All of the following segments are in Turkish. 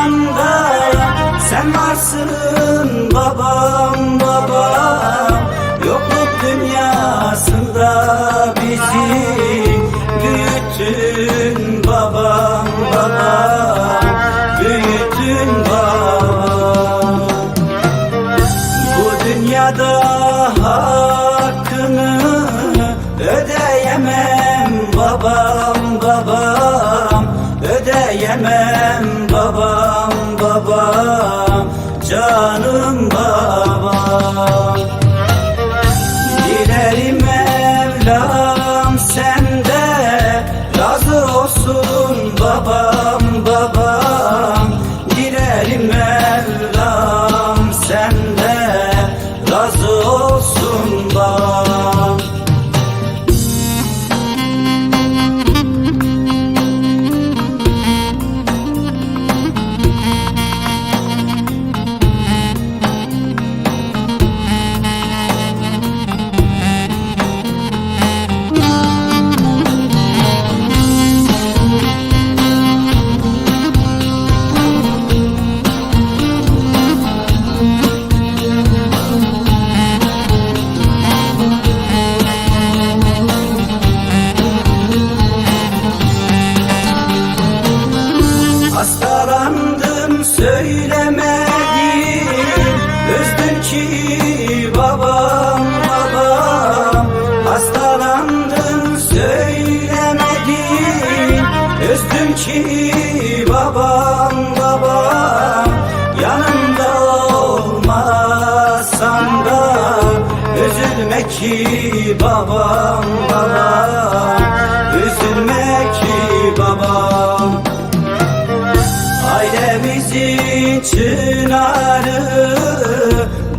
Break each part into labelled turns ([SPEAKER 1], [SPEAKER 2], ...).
[SPEAKER 1] zamanda Sen varsın babam Ödeyemem babam babam Canım babam. Dilerim Mevlam söylemedim Üzdün ki babam babam Hastalandım söylemedim Üzdün ki babam babam Yanımda olmasan da Üzülme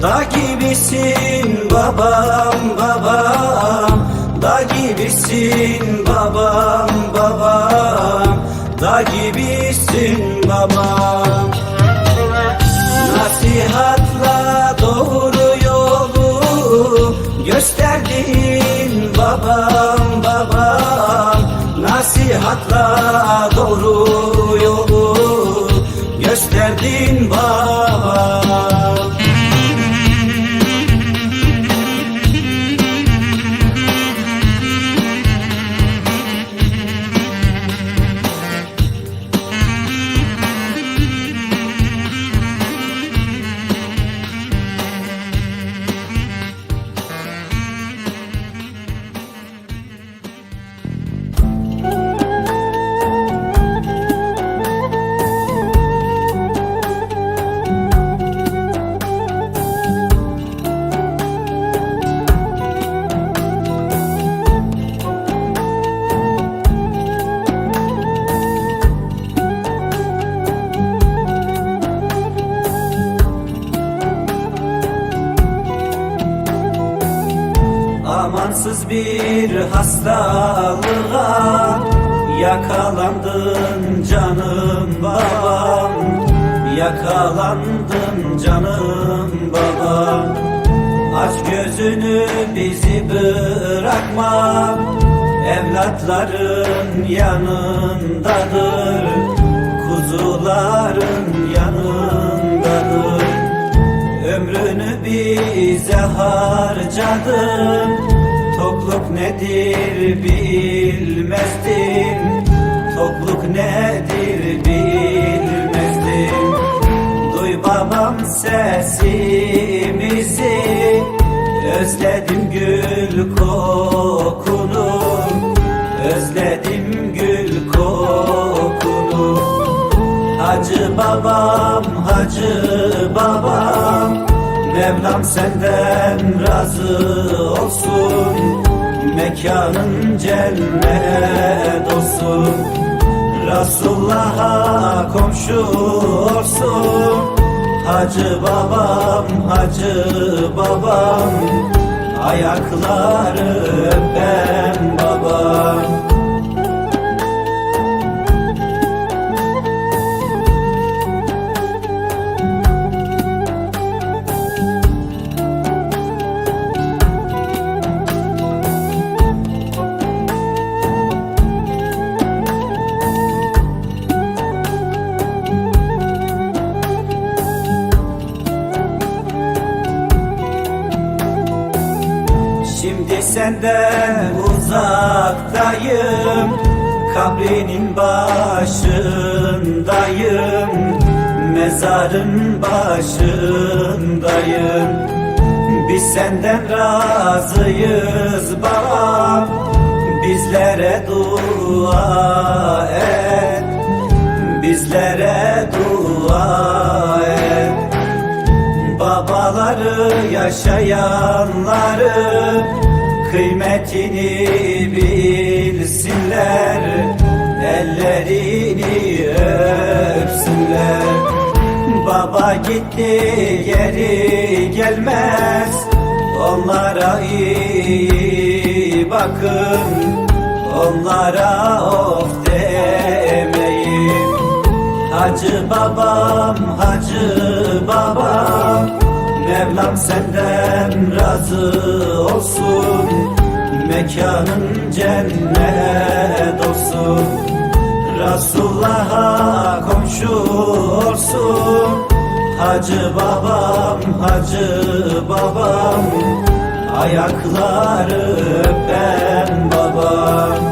[SPEAKER 1] Da gibisin babam babam. Da gibisin babam babam. Da gibisin babam. Nasihatla doğru yolu gösterdin babam babam. Nasihatla Amansız bir hastalığa Yakalandın canım babam. Yakalandın canım babam. Aç gözünü bizi bırakma. Evlatların yanındadır. Kuzuların yanındadır. Ömrünü bize harcadın nedir bilmezdin Tokluk nedir bilmezdin Duy babam sesimizi. Özledim gül kokunu. Özledim gül kokunu. Hacı babam, hacı babam. Mevlam senden razı olsun Mekanın cennet olsun. Resulullah'a komşu olsun. Hacı babam, hacı babam Ayakları öpen senden uzaktayım Kabrinin başındayım Mezarın başındayım. Biz senden razıyız babam bizlere dua et Bizlere dua et. Babaları yaşayanları Kıymetini bilsinler Ellerini öpsünler. Baba gitti geri gelmez Onlara iyi bakın Onlara of demeyin. Hacı babam, hacı babam Mevlam senden razı Mekanın cennet olsun. Resulullah'a komşu olsun Hacı babam, hacı babam. Ayakları öpen babam